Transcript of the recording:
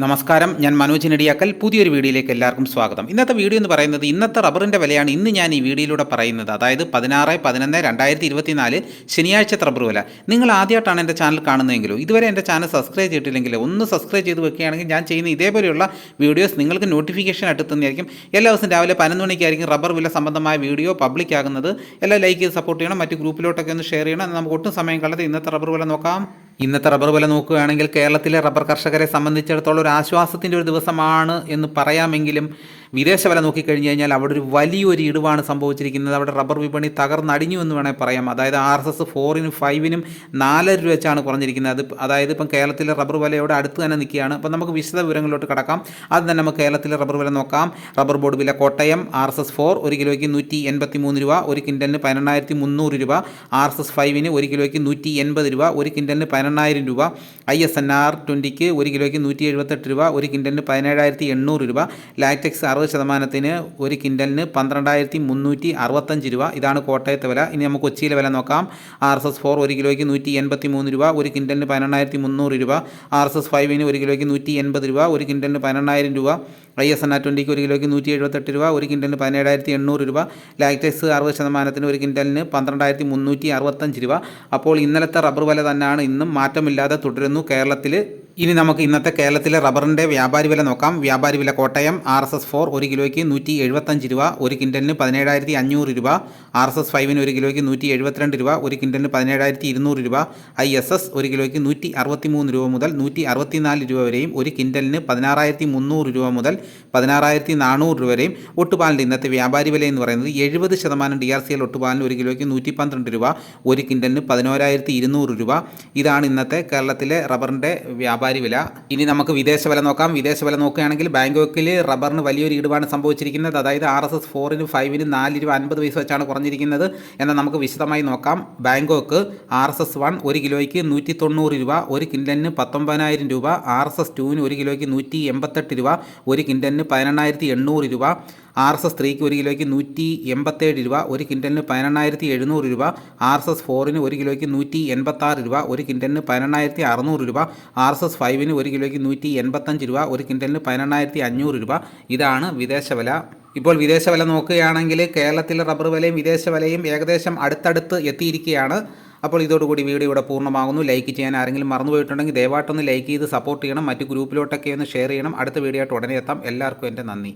നമസ്കാരം ഞാൻ മനോജ് നെടിയാക്കൽ പുതിയൊരു വീഡിയോയിലേക്ക് എല്ലാവർക്കും സ്വാഗതം. ഇന്നത്തെ വീഡിയോ എന്ന് പറയുന്നത് ഇന്നത്തെ റബ്ബറിന്റെ വിലയാണ് ഇന്ന് ഞാൻ ഈ വീഡിയോയിലൂടെ പറയുന്നത്. അതായത് പതിനാറ് പതിനൊന്ന് രണ്ടായിരത്തി ഇരുപത്തിനാല് ശനിയാഴ്ചത്തെ റബ്ബർ വില. നിങ്ങൾ ആദ്യമായിട്ടാണ് എന്റെ ചാനൽ കാണുന്നതെങ്കിലും ഇതുവരെ എന്റെ ചാനൽ സബ്സ്ക്രൈബ് ചെയ്തിട്ടില്ലെങ്കിൽ ഒന്ന് സബ്സ്ക്രൈബ് ചെയ്ത് വെക്കുകയാണെങ്കിൽ ഞാൻ ചെയ്യുന്ന ഇതേപോലെയുള്ള വീഡിയോസ് നിങ്ങൾക്ക് നോട്ടിഫിക്കേഷൻ എത്തുന്നതായിരിക്കും എല്ലാ ദിവസവും രാവിലെ പതിനൊന്ന് മണിക്കായിരിക്കും റബ്ബർ വില സംബന്ധമായ വീഡിയോ പബ്ലിക് ആകുന്നത്. എല്ലാം ലൈക്ക് ചെയ്ത് സപ്പോർട്ട് ചെയ്യണം. മറ്റ് ഗ്രൂപ്പിലോട്ടൊക്കെ ഒന്ന് ഷെയർ ചെയ്യണം. നമുക്ക് ഒട്ടും സമയം കളയാതെ ഇന്നത്തെ റബ്ബർ വില നോക്കാം. ഇന്നത്തെ റബ്ബർ വില നോക്കുകയാണെങ്കിൽ കേരളത്തിലെ റബ്ബർ കർഷകരെ സംബന്ധിച്ചിടത്തോളം ഒരു ആശ്വാസത്തിന്റെ ഒരു ദിവസമാണ് എന്ന് പറയാമെങ്കിലും വിദേശ വില നോക്കിക്കഴിഞ്ഞ് കഴിഞ്ഞാൽ അവിടെ ഒരു വലിയൊരു ഇടിവാണ് സംഭവിച്ചിരിക്കുന്നത്. അവിടെ റബ്ബർ വിപണി തകർന്നടിഞ്ഞു എന്ന് വേണേൽ പറയാം. അതായത് ആർ എസ് എസ് ഫോറിനും ഫൈവിനും നാലര രൂപ വെച്ചാണ് കുറഞ്ഞിരിക്കുന്നത്. അത് അതായത് ഇപ്പം കേരളത്തിലെ റബ്ബർ വിലയോട് അടുത്ത് തന്നെ നിൽക്കുകയാണ്. അപ്പം നമുക്ക് വിശദ വിവരങ്ങളിലോട്ട് കടക്കാം. അത് തന്നെ നമുക്ക് കേരളത്തിലെ റബ്ബർ വില നോക്കാം. റബ്ബർ ബോർഡ് വില Kottayam R S S four ഒരു കിലോയ്ക്ക് നൂറ്റി എൺപത്തി മൂന്ന് രൂപ ഒരു കിൻഡലിന് പതിനെണ്ണായിരത്തി മുന്നൂറ് രൂപ ആർ എസ് എസ് ഫൈവിന് ഒരു കിലോയ്ക്ക് നൂറ്റി എൺപത് രൂപ ഒരു കിൻഡലിന് പതിനെണ്ണായിരം രൂപ ഐ എസ് എൻ ആർ ട്വന്റിക്ക് ഒരു കിലോയ്ക്ക് നൂറ്റി എഴുപത്തെട്ട് രൂപ ഒരു കിൻഡലിന് പതിനേഴായിരത്തി എണ്ണൂറ് രൂപ ലാറ്റക്സ് അറുപത് ശതമാനത്തിന് ഒരു കിൻഡലിന് പന്ത്രണ്ടായിരത്തി മുന്നൂറ്റി അറുപത്തഞ്ച് രൂപ. ഇതാണ് കോട്ടയത്തെ വില. ഇനി നമുക്ക് കൊച്ചിയിലെ വില നോക്കാം. ആർ എസ് എസ് ഫോർ ഒരു കിലോയ്ക്ക് നൂറ്റി എൺപത്തി മൂന്ന് രൂപ. ഒരു കിൻഡലിന് പതിനെണ്ണായിരത്തി മുന്നൂറ് രൂപ. ആർ എസ് എസ് ഫൈവിന് ഒരു കിലോയ്ക്ക് നൂറ്റി എൺപത് രൂപ. ഒരു കിൻഡലിന് പതിനെണ്ണായിരം രൂപ. ഐ എസ് എൻ ആർ ട്വന്റിക്ക് ഒരു കിലോയ്ക്ക് നൂറ്റി എഴുപത്തെട്ട് രൂപ. ഒരു കിൻഡലിന് പതിനേഴായിരത്തി എണ്ണൂറ് രൂപ. ലാക്ടേസ് അറുപത് ശതമാനത്തിന് ഒരു കിൻഡലിന് പന്ത്രണ്ടായിരത്തി മുന്നൂറ്റി അറുപത്തഞ്ച് രൂപ. അപ്പോൾ ഇന്നലത്തെ റബ്ബർ വില തന്നെയാണ്. ഇന്നും മാറ്റമില്ലാതെ തുടരുന്നു. കേരളത്തിൽ ഇനി നമുക്ക് ഇന്നത്തെ കേരളത്തിലെ റബ്ബറിന്റെ വ്യാപാരി വില നോക്കാം. വ്യാപാരി വില Kottayam R S S four ഒരു കിലോയ്ക്ക് നൂറ്റി എഴുപത്തഞ്ച് രൂപ ഒരു കിൻഡലിന് പതിനേഴായിരത്തി അഞ്ഞൂറ് രൂപ. ആർ എസ് എസ് ഫൈവിന് ഒരു കിലോയ്ക്ക് നൂറ്റി എഴുപത്തിരണ്ട് രൂപ ഒരു കിൻഡലിന് പതിനേഴായിരത്തി ഇരുന്നൂറ് രൂപ. ഐ എസ് എസ് ഒരു കിലോയ്ക്ക് നൂറ്റി അറുപത്തി മൂന്ന് രൂപ മുതൽ നൂറ്റി അറുപത്തിനാല് രൂപ വരെയും ഒരു കിൻഡലിന് പതിനാറായിരത്തി മുന്നൂറ് രൂപ മുതൽ പതിനാറായിരത്തി നാനൂറ് രൂപ വരെയും ഒട്ടുപാലിന്റെ ഇന്നത്തെ വ്യാപാരി വില എന്ന് പറയുന്നത് എഴുപത് ശതമാനം ഡി ആർ സി എൽ ഒട്ടുപാലിന് ഒരു കിലോയ്ക്ക് നൂറ്റി പന്ത്രണ്ട് രൂപ ഒരു കിൻഡലിന് പതിനോരായിരത്തി ഇരുന്നൂറ് രൂപ. ഇതാണ് ഇന്നത്തെ കേരളത്തിലെ റബ്ബറിന്റെ വ്യാപാരി വില ഇനി നമുക്ക് വിദേശ വില നോക്കാം. വിദേശ വില നോക്കുകയാണെങ്കിൽ ബാങ്കോക്കിൽ റബ്ബറിന് വലിയൊരു ഇടിവാണ് സംഭവിച്ചിരിക്കുന്നത്. അതായത് ആർ എസ് എസ് ഫോറിന് ഫൈവിന് നാല് രൂപ അൻപത് പൈസ വെച്ചാണ് കുറഞ്ഞിരിക്കുന്നത് എന്നാൽ നമുക്ക് വിശദമായി നോക്കാം. Bangkok R S S one ഒരു കിലോയ്ക്ക് നൂറ്റി തൊണ്ണൂറ് രൂപ ഒരു കിൻഡലിന് പത്തൊമ്പതിനായിരം രൂപ ആർ എസ് എസ് ടുവിന് ഒരു കിലോയ്ക്ക് നൂറ്റി എൺപത്തെട്ട് രൂപ ഒരു കിൻഡലിന് പതിനെണ്ണായിരത്തി എണ്ണൂറ് രൂപ ആർ എസ് എസ് ത്രീക്ക് ഒരു കിലോയ്ക്ക് നൂറ്റി എൺപത്തേഴ് രൂപ ഒരു കിൻഡലിന് പതിനെണ്ണായിരത്തി എഴുന്നൂറ് രൂപ ആർ എസ് എസ് ഫോറിന് ഒരു കിലോയ്ക്ക് നൂറ്റി എൺപത്താറ് രൂപ ഒരു കിൻഡലിന് പതിനെണ്ണായിരത്തി അറുന്നൂറ് രൂപ ആർ എസ് എസ് ഫൈവിന് ഒരു കിലോയ്ക്ക് നൂറ്റി എൺപത്തഞ്ച് രൂപ ഒരു കിൻഡലിന് പതിനെണ്ണായിരത്തി അഞ്ഞൂറ് രൂപ. ഇതാണ് വിദേശ വില. ഇപ്പോൾ വിദേശ വില നോക്കുകയാണെങ്കിൽ കേരളത്തിലെ റബ്ബർ വിലയും വിദേശ വിലയും ഏകദേശം അടുത്തടുത്ത് എത്തിയിരിക്കുകയാണ്. അപ്പോൾ ഇതോടുകൂടി വീഡിയോ ഇവിടെ പൂർണമാകുന്നു. ലൈക്ക് ചെയ്യാൻ ആരെങ്കിലും മറന്നുപോയിട്ടുണ്ടെങ്കിൽ ദയവായിട്ടൊന്ന് ലൈക്ക് ചെയ്ത് സപ്പോർട്ട് ചെയ്യണം. മറ്റു ഗ്രൂപ്പിലോട്ടൊക്കെ ഒന്ന് ഷെയർ ചെയ്യണം. അടുത്ത വീഡിയോ ആയിട്ട് ഉടനെ എത്താം. എല്ലാവർക്കും എന്റെ നന്ദി.